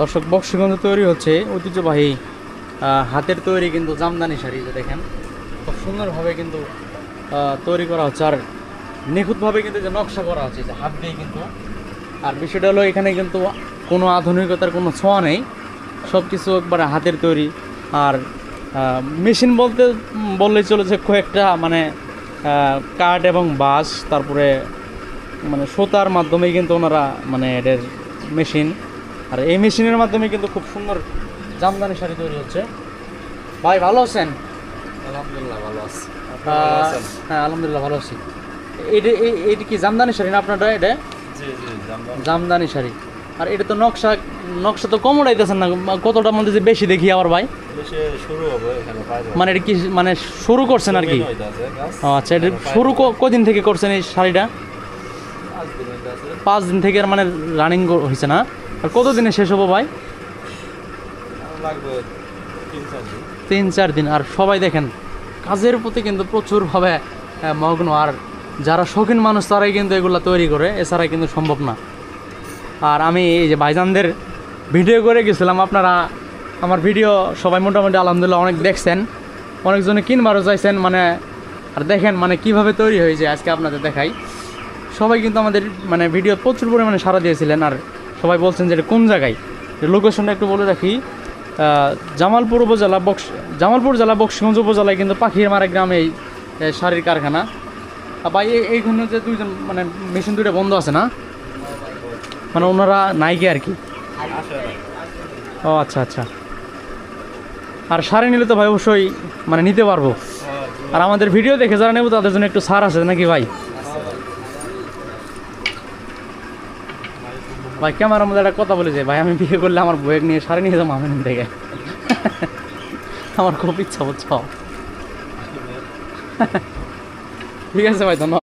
দর্শক বক্সিগঞ্জ তৈরি হচ্ছে, ঐতিহ্যবাহী হাতের তৈরি কিন্তু জামদানি শাড়ি যে দেখেন। খুব সুন্দরভাবে কিন্তু তৈরি করা হচ্ছে। আর নিখুঁতভাবে কিন্তু যে নকশা করা হচ্ছে যে হাত দিয়ে কিন্তু। আর বিষয়টা হলো, এখানে কিন্তু কোনো আধুনিকতার কোনো ছোঁয়া নেই। সব কিছু একবারে হাতের তৈরি। আর মেশিন বলতে বললেই চলেছে কয়েকটা মানে কাঠ এবং বাঁশ, তারপরে মানে সুতার মাধ্যমে কিন্তু ওনারা মানে এদের মেশিন। আর এই মেশিনের মাধ্যমে কিন্তু খুব সুন্দর জামদানি শাড়ি তৈরি হচ্ছে। ভাই ভালো আছেন? আলহামদুলিল্লাহ ভালো আছি। হ্যাঁ আলহামদুলিল্লাহ ভালো আছি। এটা এইটা কি জামদানি শাড়ি না আপনারটা এটা? জামদানি। শাড়ি। আর এটা তো নকশা নকশা তো কম উড়াইতেছেন না। কতটা মধ্যে যে বেশি দেখি আবার ভাই? মানে এটা কি মানে শুরু করছেন আর কি? আচ্ছা এটা শুরু কদিন থেকে করছেন এই শাড়িটা? পাঁচ দিন থেকে আর মানে রানিং হয়েছে না। আর কত দিনে শেষ হব ভাই? তিন, চার দিন। আর সবাই দেখেন, কাজের প্রতি কিন্তু প্রচুরভাবে মগ্ন। আর যারা শৌখিন মানুষ, তারাই কিন্তু এগুলো তৈরি করে। এছাড়া কিন্তু সম্ভব না। আর আমি এই যে ভাইজানদের ভিডিও করে গেছিলাম। আপনারা আমার ভিডিও সবাই মোটামুটি আলহামদুলিল্লাহ অনেক দেখছেন। অনেকজনে কিনবারও চাইছেন। মানে আর দেখেন মানে কীভাবে তৈরি হয়েছে। আজকে আপনাদের দেখাই। সবাই কিন্তু আমাদের মানে ভিডিও প্রচুর পরিমাণে সাড়া দিয়েছিলেন আর সবাই বলছেন যে কোন জায়গায়? লোকেশনটা একটু বলে রাখি। জামালপুর উপজেলা বক্স, জামালপুর জেলা বক্সিগঞ্জ উপজেলায় কিন্তু পাখির মারা গ্রামে এই শাড়ির কারখানা। ভাই এই- এইখানে যে দুইজন মানে মেশিন দুইটা বন্ধ আছে না? মানে ওনারা নাইকে আর কি? ও আচ্ছা আচ্ছা। আর শাড়ি নিলে তো ভাই অবশ্যই মানে নিতে পারব। আর আমাদের ভিডিও দেখে যারা নেব তাদের জন্য একটু ছাড় আছে নাকি ভাই? ভাই ক্যামেরার মধ্যে একটা কথা বলেছে ভাই, আমি বিয়ে করলে আমার বইয়ের নিয়ে সারে নিয়ে যাব আমিন থেকে আমার খুব ইচ্ছা বুঝছ? ঠিক আছে ভাই, ধন্যবাদ।